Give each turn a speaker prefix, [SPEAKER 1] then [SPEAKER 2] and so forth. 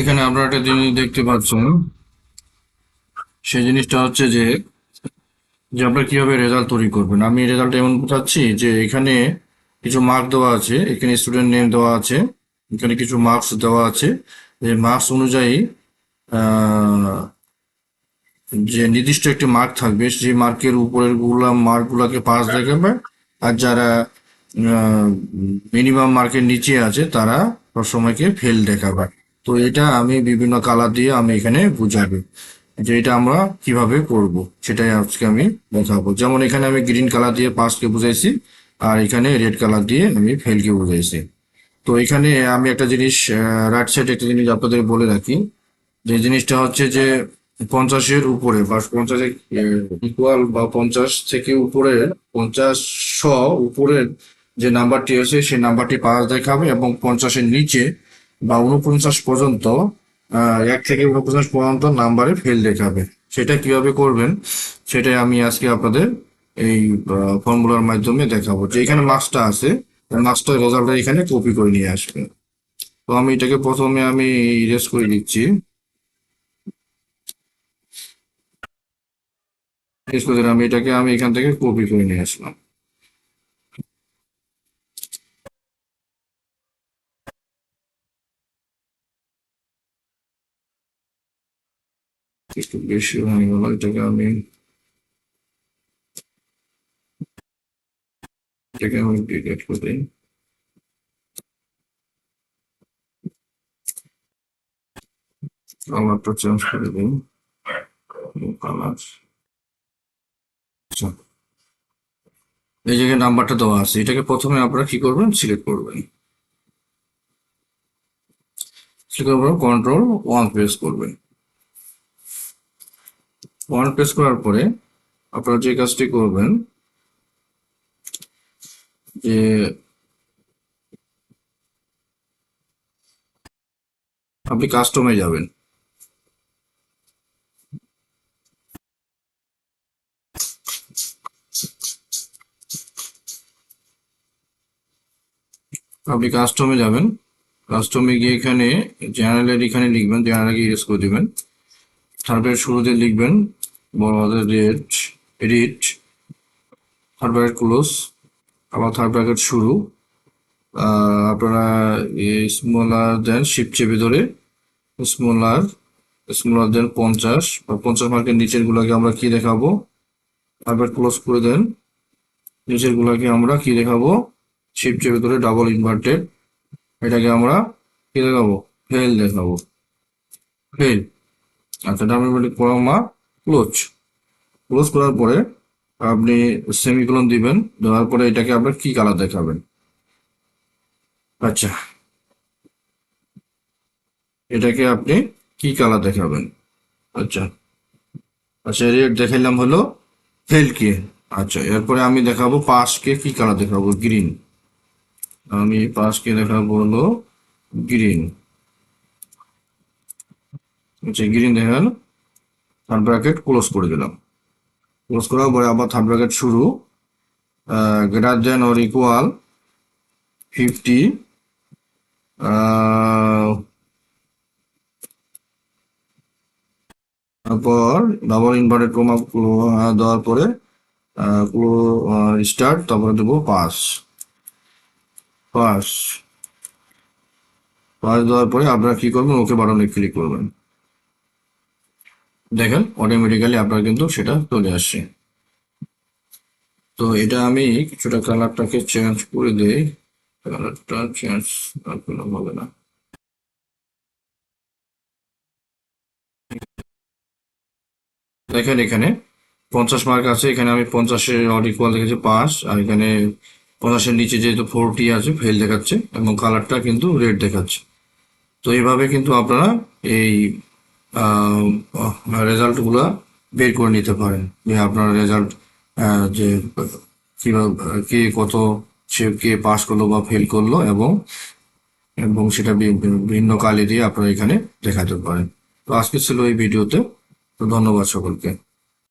[SPEAKER 1] এখানে আপনারা একটা জিনিস দেখতে পাচ্ছেন। সেই জিনিসটা হচ্ছে যে যে আপনারা কীভাবে রেজাল্ট তৈরি করবেন। আমি রেজাল্ট এমন বোঝাচ্ছি যে এখানে কিছু মার্ক দেওয়া আছে, এখানে স্টুডেন্ট নেম দেওয়া আছে, এখানে কিছু মার্কস দেওয়া আছে। যে মার্কস অনুযায়ী যে নির্দিষ্ট একটি মার্ক থাকবে, সেই মার্কের উপরেরগুলা মার্ক গুলাকে পাস দেখাবে। আর যারা মিনিমাম মার্কের নিচে আছে, তারা সবসময়কে ফেল দেখাবে। তো এটা আমি বিভিন্ন কালার দিয়ে আমি এখানে বুঝাবো যে এটা আমরা কীভাবে করব, সেটাই আজকে আমি দেখাবো যেমন এখানে আমি গ্রিন কালার দিয়ে পাসকে বুঝাইছি, আর এখানে রেড কালার দিয়ে আমি ফেলকে বুঝাইছি। তো এখানে আমি একটা জিনিস রাইট সাইড একটা জিনিস আপনাদের বলে রাখি, যে জিনিসটা হচ্ছে যে পঞ্চাশের উপরে বা পঞ্চাশের ইকুয়াল বা পঞ্চাশ থেকে উপরে, পঞ্চাশ শ উপরের যে নাম্বারটি আছে, সেই নাম্বারটি পাস দেখাবে এবং পঞ্চাশের নিচে বা উনপঞ্চাশ পর্যন্ত এক থেকে উনপঞ্চাশ পর্যন্ত নাম্বারে ফেল দেখাবে সেটা কীভাবে করবেন? সেটাই আমি আজকে আপনাদের এই ফর্মুলার মাধ্যমে দেখাবো। যে এখানে মার্কসটা আছে মার্কসটার রেজাল্টটা এখানে কপি করে নিয়ে আসবেন। তো আমি এটাকে প্রথমে আমি ইরেজ করে দিচ্ছি। দিলাম, এটাকে আমি এখান থেকে কপি করে নিয়ে আসলাম। একটু বেশি হয়ে গেল এটাকে আমি এটাকে আমি ডিলিট করে দিই কালারটা চেঞ্জ করে দিই কালার এই জায়গায় নাম্বারটা দেওয়া আছে। এটাকে প্রথমে আপনারা কি করবেন? সিলেক্ট করবেন। পর কন্ট্রোল ওয়ান প্রেস করবেন। ওয়ান প্রেস করার পরে আপনারা যে কাজটি করবেন, যে আপনি কাস্টমে যাবেন। আপনি কাস্টমে যাবেন। কাস্টমে গিয়ে এখানে জেনারেলের এখানে লিখবেন জেনারেলকে ইউজ করে দিবেন। তারপরে শুরুতে লিখবেন বড় rate edit third bracket close আবার থার্ড ব্র্যাকেট শুরু। আপনারা স্মলার দেন শিপ চেপে ধরে স্মলার স্মলার দেন পঞ্চাশ বা পঞ্চাশ মার্কের নিচের গুলাকে আমরা কি দেখাবো? আবার ক্লোজ করে দেন। নিচের গুলাকে আমরা কি দেখাবো? শিপ চেপে ধরে ডাবল ইনভার্টেড এটাকে আমরা কি দেখাবো? ফেল দেখাবো। ফেল আচ্ছা double inverted comma close. Close করার পরে আপনি সেমিকোলন দিবেন, দেওয়ার পরে এটাকে আপনার কি কালার দেখাবেন? আচ্ছা। এটাকে আপনি কি কালার দেখাবেন? আচ্ছা। আচ্ছা রেড দেখাইলাম হলো ফেলকে আচ্ছা এরপরে আমি দেখাবো পাশকে কি কালার দেখাবো? গ্রিন আমি পাশকে দেখাবো হলো গ্রিন আচ্ছা গ্রিন দেখাল থার্ড ব্র্যাকেট ক্লোজ করে দিলাম। ক্লোজ করার পরে আবার থার্ড ব্র্যাকেট শুরু। Greater than or equal fifty তারপর ডাবল ইনভার্টেড কমা দেওয়ার পরে স্টার্ট তারপরে দেবো পাস পাস পাস দেওয়ার পরে আপনারা কি করবেন? ওকে বাটনে ক্লিক করবেন। দেখেন অটোমেটিক্যালি আপনার কিন্তু সেটা চলে আসছে। তো এটা আমি কিছুটা কালারটাকে চেঞ্জ করে দেই। কালারটা চেঞ্জ আর কোনো হবে না। দেখেন এখানে পঞ্চাশ মার্ক আছে, এখানে আমি পঞ্চাশের অড ইকুয়াল দেখেছি পাস আর এখানে পঞ্চাশের নিচে যেহেতু ফোরটি আছে ফেল দেখাচ্ছে, এবং কালারটা কিন্তু রেড দেখাচ্ছে। তো এইভাবে কিন্তু আপনারা এই রেজাল্টগুলো বের করে নিতে পারেন। যে আপনার রেজাল্ট যে কীভাবে, কে কত, সে কে পাস করল বা ফেল করল এবং এবং সেটা ভিন্ন কালি দিয়ে আপনারা এখানে দেখাতে পারেন। তো আজকে ছিল এই ভিডিওতে। তো ধন্যবাদ সকলকে।